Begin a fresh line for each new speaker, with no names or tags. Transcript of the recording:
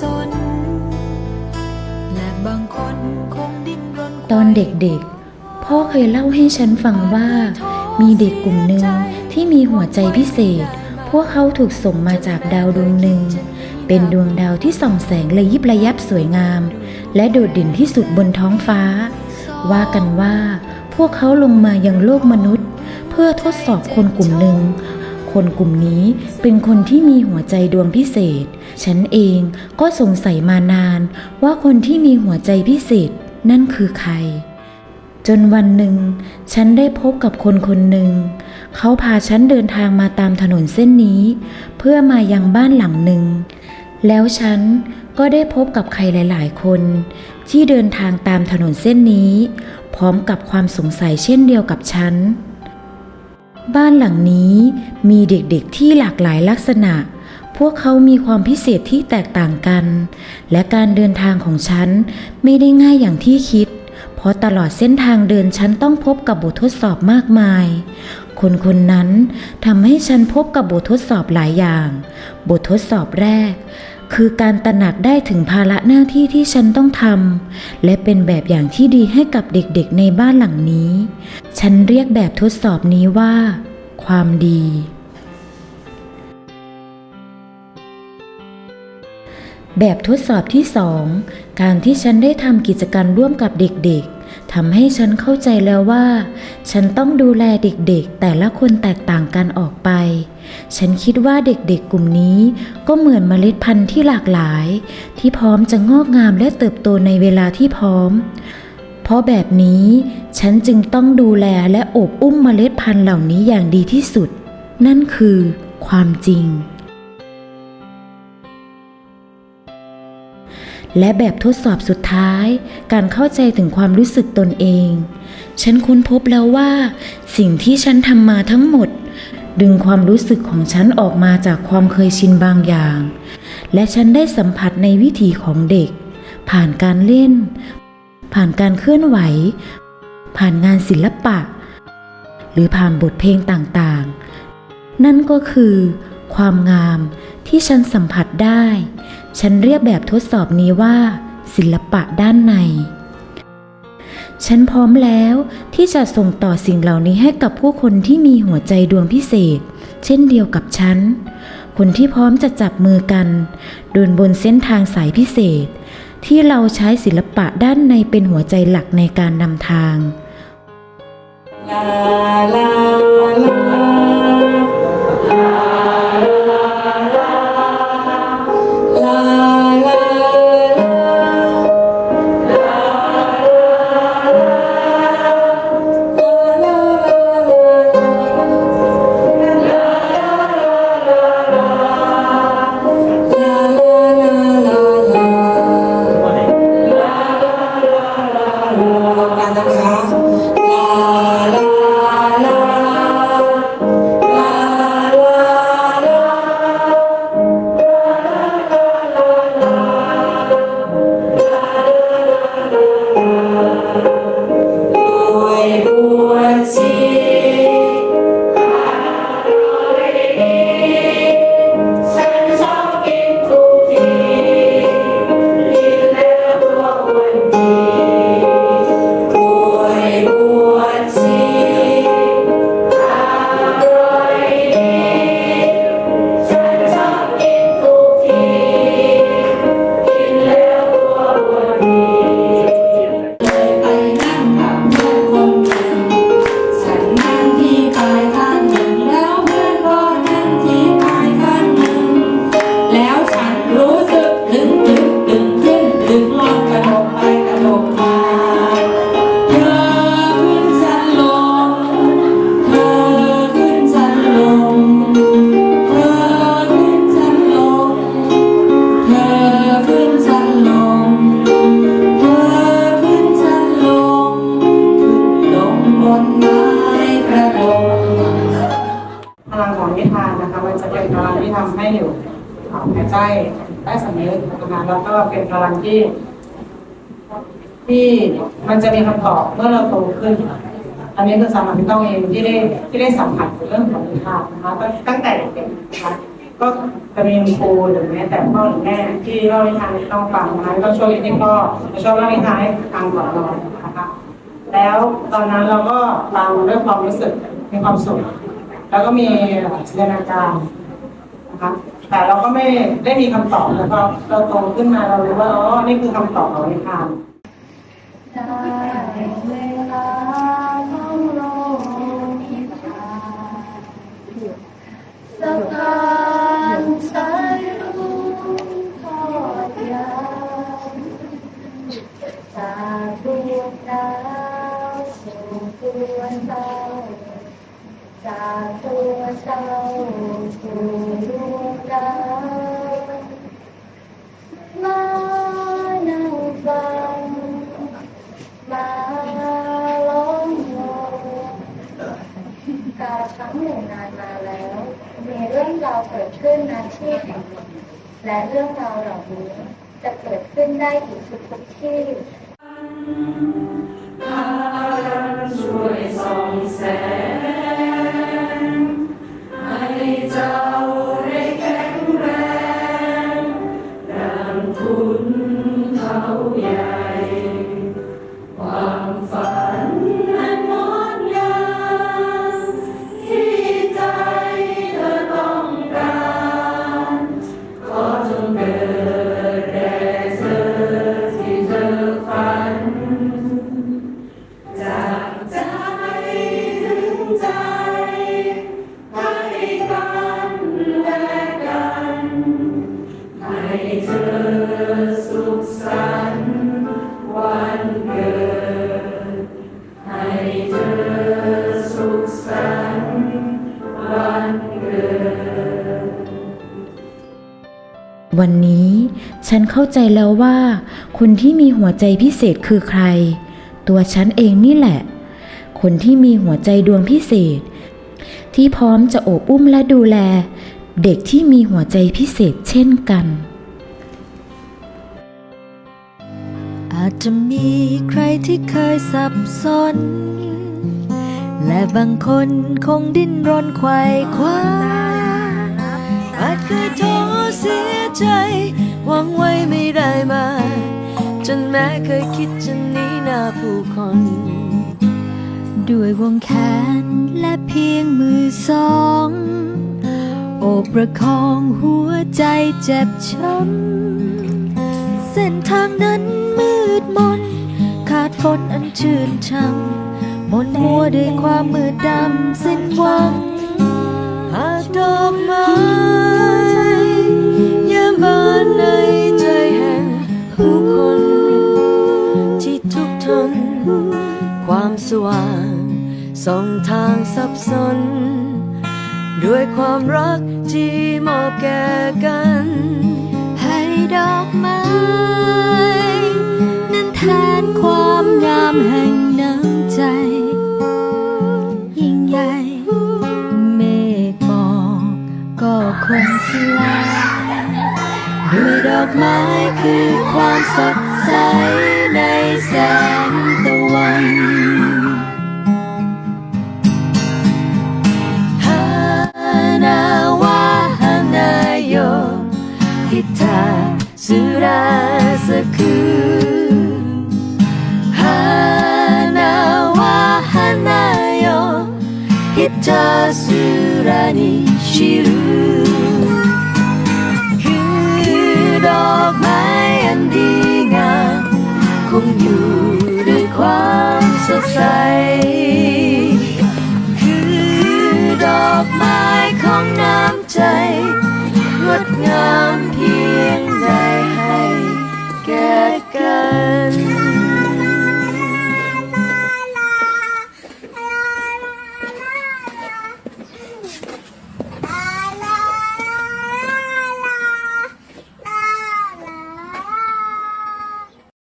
สน และบางคนคงดิ้นรน
ตอนเด็กๆ พ่อเคยเล่าให้ฉันฟังว่า มีเด็กกลุ่มหนึ่งที่มีหัวใจพิเศษ พวกเขาถูกส่งมาจากดาวดวงหนึ่ง เป็นดวงดาวที่ส่องแสงระยิบระยับสวยงาม และโดดเด่นที่สุดบนท้องฟ้า ว่ากันว่า พวกเขาลงมายังโลกมนุษย์ เพื่อทดสอบคนกลุ่มหนึ่ง คนกลุ่มนี้เป็นคนที่มีหัวใจดวงพิเศษ ฉันเองก็สงสัยมานาน ว่าคนที่มีหัวใจพิเศษนั่นคือใคร จนวันหนึ่ง ฉันได้พบกับคนคนหนึ่ง เขาพาฉันเดินทางมาตามถนนเส้นนี้ เพื่อมายังบ้านหลังหนึ่ง แล้วฉันก็ได้พบกับใครหลาย ๆ คน ที่เดินทางตามถนนเส้นนี้ พร้อมกับความสงสัยเช่นเดียวกับฉัน บ้านหลังนี้มีเด็กๆที่หลากหลายลักษณะ พวกเขามีความพิเศษที่แตกต่างกัน และการเดินทางของฉันไม่ได้ง่ายอย่างที่คิด เพราะตลอดเส้นทางเดินฉันต้องพบกับบททดสอบมากมาย คนคนนั้นทำให้ฉันพบกับบททดสอบหลายอย่าง บททดสอบแรก คือการตระหนักได้ถึงภาระหน้าที่ที่ฉันต้องทำและเป็นแบบอย่างที่ดีให้กับเด็กๆในบ้านหลังนี้ ฉันเรียกแบบทดสอบนี้ว่า ความดี แบบทดสอบที่สองการที่ฉันได้ทำกิจกรรมร่วมกับเด็กๆ ทำให้ฉันเข้าใจแล้วว่า ฉันต้องดูแลเด็กๆ แต่ละคนแตกต่างกันออกไป ฉันคิดว่าเด็กๆกลุ่มนี้ก็เหมือนเมล็ดพันธุ์ที่หลากหลาย ที่พร้อมจะงอกงามและเติบโตในเวลาที่พร้อม เพราะแบบนี้ฉันจึงต้องดูแลและอบอุ้มเมล็ดพันธุ์เหล่านี้อย่างดีที่สุด นั่นคือความจริง และแบบทดสอบสุดท้าย การเข้าใจถึงความรู้สึกตนเอง ฉันค้นพบแล้วว่า สิ่งที่ฉันทำมาทั้งหมด ดึงความรู้สึกของฉันออกมาจากความเคยชินบางอย่าง และฉันได้สัมผัสในวิถีของเด็ก ผ่านการเล่น ผ่านการเคลื่อนไหว ผ่านงานศิลปะ หรือผ่านบทเพลงต่างๆ นั่นก็คือ ความงาม ที่ฉันสัมผัสได้ ฉันเรียกแบบทดสอบนี้ว่า ศิลปะด้านใน ฉันพร้อมแล้วที่จะส่งต่อสิ่งเหล่านี้ให้กับผู้คนที่มีหัวใจดวงพิเศษ เช่นเดียวกับฉัน คนที่พร้อมจะจับมือกัน เดินบนเส้นทางสายพิเศษ ที่เราใช้ศิลปะด้านในเป็นหัวใจหลักในการนำทาง
ลาล พลังของนิ
ทานนะคะ มันจะเป็นพลังที่ทำให้อยู่หายใจได้สำนึกนะคะแล้วก็เป็นพลังที่ ที่มันจะมีคำตอบเมื่อเราโตขึ้น อันนี้คือสำหรับพี่ต้องเองที่ได้ที่ได้สัมผัสเรื่องของนิทานนะคะตั้งแต่เด็กๆนะคะก็จะมีครูหรือแม้แต่พ่อหรือแม่ที่เล่านิทานให้ต้องฟังนะคะก็ช่วยที่พ่อชอบเล่านิทานให้ฟังก่อนนอนนะคะ แล้วตอนนั้นเราก็ฟังด้วยความรู้สึกมีความสุข แล้วก็มีจินตนาการนะคะแต่เราก็ไม่ได้มีคำตอบแล้วก็เราโตขึ้นมาเรารู้ว่าอ๋อนี่คือคำตอบของนิทาน
ได้เวลาท่องโลกาสะพานสายรุ้งทอดยาวจากดวงดาวสู่ตัวเจ้า จากตัวเจ้าสู่ดวงดาวมานั่งฟังมาล้อมวงกาลครั้งหนึ่งนานมาแล้ว มีเรื่องราวเกิดขึ้นณที่แห่งหนึ่งและเรื่องราวเหล่านี้จะเกิดขึ้นได้อีกทุกที่
พากันช่วยส่องแส
ง ฉันเข้าใจแล้วว่า คนที่มีหัวใจพิเศษคือใคร ตัวฉันเองนี่แหละ คนที่มีหัวใจดวงพิเศษ ที่พร้อมจะโอบอุ้มและดูแล เด็กที่มีหัวใจพิเศษเช่นกัน
อาจจะมีใครที่เคยสับสน และบางคนคงดิ้นรนไขว่คว้าอาจเคยท เสียใจ หวังไว้ไม่ได้มา จนแม้เคยคิดจะหนีหน้าผู้คน ด้วยวงแขนและเพียงมือสองโอบประคองหัวใจเจ็บช้ำ เส้นทางนั้นมืดมน ขาดฝนอันชื่นช่ำมนมัวด้วยความมืดดำสิ้นหวังหากดอกไม้ยา บานในใจแห่งผู้คน ที่ทุกทน ความสว่างส่องทางสับสน ด้วยความรักที่มอบแก่กัน ให้ดอกไม้นั้นแทนความงามแห่งน้ำใจ ยิ่งใหญ่เมฆหมอกก็คงสลาย ด้วยดอกไม้คือความสดใสในแสงตะวันฮานาวาฮานายโยฮิตาสุราสกุฮานาวาฮานายโยฮิตาสุรานิชิรุ